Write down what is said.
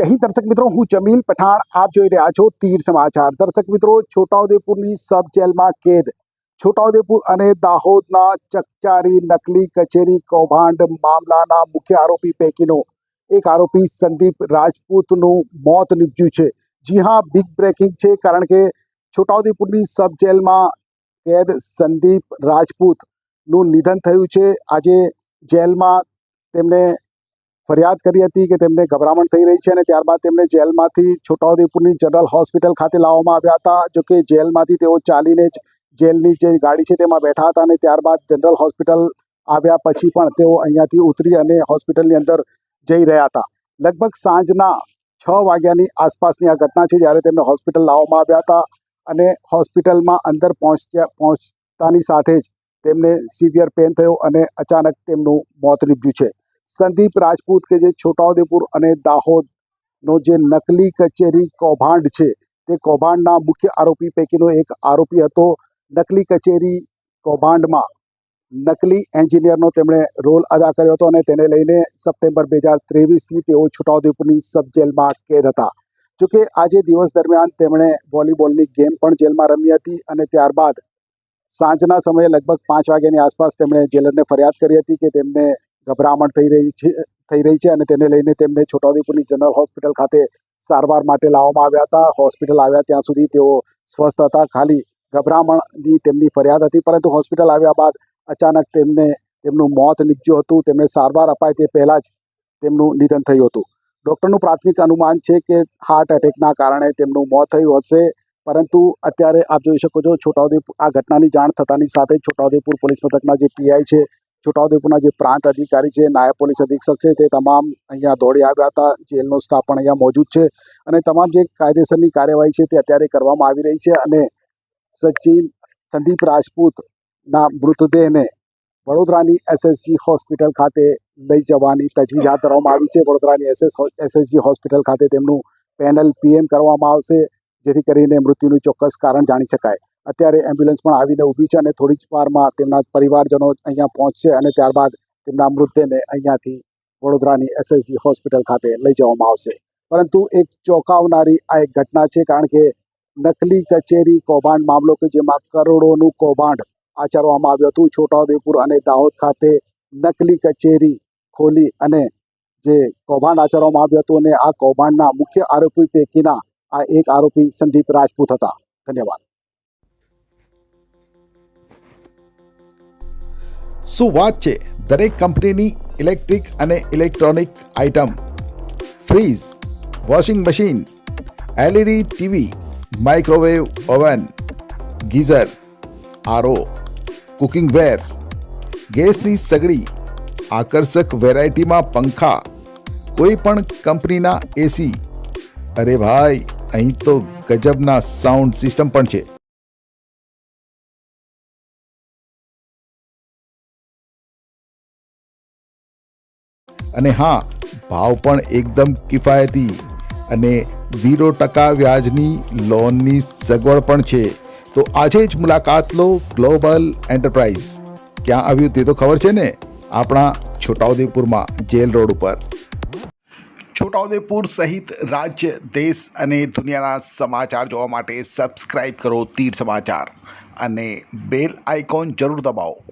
જય દર્શક મિત્રો, હું જમીલ પઠાણ. આપ જોઈ રહ્યા છો તીર સમાચાર. દર્શક મિત્રો, છોટાઉદેપુરની સબ જેલમાં કેદ. છોટાઉદેપુર અને દાહોદના ચકચારી નકલી કચેરી કૌભાંડ મામલાના મુખ્ય આરોપી પૈકીનો એક આરોપી સંદીપ રાજપૂતનું મોત નીપજ્યું છે. જી હા બિગ બ્રેકિંગ છે, કારણ કે છોટાઉદેપુરની સબ જેલમાં કેદ સંદીપ રાજપૂતનું નિધન થયું છે. આજે જેલમાં તેમને ફરિયાદ કરી હતી કે તેમને ગભરામણ થઈ રહી છે અને ત્યારબાદ તેમને જેલમાંથી છોટાઉદેપુરની જનરલ હોસ્પિટલ ખાતે લાવવામાં આવ્યા હતા. જો કે જેલમાંથી તેઓ ચાલીને જ જેલની જે ગાડી છે તેમાં બેઠા હતા અને ત્યારબાદ જનરલ હોસ્પિટલ આવ્યા પછી પણ તેઓ અહીંયાથી ઉતરી અને હોસ્પિટલની અંદર જઈ રહ્યા હતા. લગભગ સાંજના છ વાગ્યાની આસપાસની આ ઘટના છે જ્યારે તેમને હોસ્પિટલ લાવવામાં આવ્યા હતા અને હોસ્પિટલમાં અંદર પહોંચ્યા, પહોંચતાની સાથે જ તેમને સિવિયર પેન થયો અને અચાનક તેમનું મોત નીપજ્યું છે. સંદીપ રાજપૂત કે જે છોટાઉદેપુર અને દાહોદનો જે નકલી કચેરી કૌભાંડ છે, તે કૌભાંડના મુખ્ય આરોપી પૈકીનો એક આરોપી હતો. નકલી કચેરી કૌભાંડમાં નકલી એન્જિનિયરનો તેમણે રોલ અદા કર્યો હતો અને તેને લઈને સપ્ટેમ્બર બે હજાર ત્રેવીસથી તેઓ છોટાઉદેપુરની સબ જેલમાં કેદ હતા. જોકે આજે દિવસ દરમિયાન તેમણે વોલીબોલની ગેમ પણ જેલમાં રમી હતી અને ત્યારબાદ સાંજના સમયે લગભગ પાંચ વાગ્યાની આસપાસ તેમણે જેલરને ફરિયાદ કરી હતી કે તેમને ગભરામણ થઈ રહી છે, થઈ રહી છે અને તેને લઈને તેમને છોટાઉદેપુરની જનરલ હોસ્પિટલ ખાતે સારવાર માટે લાવવામાં આવ્યા હતા. હોસ્પિટલ આવ્યા ત્યાં સુધી તેઓ સ્વસ્થ હતા. ખાલી ગભરામણની તેમની ફરિયાદ હતી, પરંતુ હોસ્પિટલ આવ્યા બાદ અચાનક તેમને, તેમનું મોત નીપજ્યું હતું. તેમને સારવાર અપાય તે પહેલાં જ તેમનું નિધન થયું હતું. ડૉક્ટરનું પ્રાથમિક અનુમાન છે કે હાર્ટ એટેકના કારણે તેમનું મોત થયું હશે, પરંતુ અત્યારે આપ જોઈ શકો છો છોટાઉદેપુર આ ઘટનાની જાણ થતાની સાથે છોટાઉદેપુર પોલીસ મથકના જે પીઆઈ છે છોટાઉદેપુરના જે પ્રાંત અધિકારી છે, નાયબ પોલીસ અધિક્ષક છે, તે તમામ અહીંયા દોડી આવ્યા હતા. જેલનો સ્ટાફ પણ અહીંયા મોજૂદ છે અને તમામ જે કાયદેસરની કાર્યવાહી છે તે અત્યારે કરવામાં આવી રહી છે અને સચિન સંદીપ રાજપૂતના મૃતદેહને વડોદરાની એસએસજી હોસ્પિટલ ખાતે લઈ જવાની તજવીજ હાથ ધરવામાં આવી છે. વડોદરાની એસએસ એસએસજી હોસ્પિટલ ખાતે તેમનું પેનલ પીએમ કરવામાં આવશે, જેથી કરીને મૃત્યુનું ચોક્કસ કારણ જાણી શકાય. અત્યારે એમ્બ્યુલન્સ પણ આવીને ઊભી છે અને થોડી જ વારમાં તેમના પરિવારજનો અહીંયા પહોંચશે અને ત્યારબાદ તેમના મૃતદેહને અહીંયાથી વડોદરાની એસએસજી હોસ્પિટલ ખાતે લઈ જવામાં આવશે. પરંતુ એક ચોંકાવનારી આ એક ઘટના છે કારણ કે નકલી કચેરી કૌભાંડ મામલો કે જેમાં કરોડોનું કૌભાંડ આચરવામાં આવ્યું હતું. છોટાઉદેપુર અને દાહોદ ખાતે નકલી કચેરી ખોલી અને જે કૌભાંડ આચરવામાં આવ્યું હતું અને આ કૌભાંડના મુખ્ય આરોપી પૈકીના આ એક આરોપી સંદીપ રાજપૂત હતા. ધન્યવાદ. શું વાત છે? દરેક કંપનીની ઇલેક્ટ્રિક અને electronic item. Fridge washing machine, LED TV, microwave oven, geyser RO cooking ware, ગેસની સગડી, આકર્ષક વેરાયટીમાં પંખા, કોઈ પણ કંપનીના એસી. અરે ભાઈ, અહીં તો ગજબના સાઉન્ડ સિસ્ટમ પણ છે. અને હા, ભાવ પણ એકદમ કિફાયતી અને ઝીરો ટકા વ્યાજની લોનની સગવડ પણ છે. તો આજે જ મુલાકાત લો ગ્લોબલ એન્ટરપ્રાઇઝ. ક્યાં આવ્યું તે તો ખબર છે ને? આપણા છોટાઉદેપુરમાં જેલ રોડ ઉપર. છોટાઉદેપુર સહિત રાજ્ય, દેશ અને દુનિયાના સમાચાર જોવા માટે સબસ્ક્રાઇબ કરો તીર સમાચાર અને બેલ આઇકોન જરૂર દબાવો.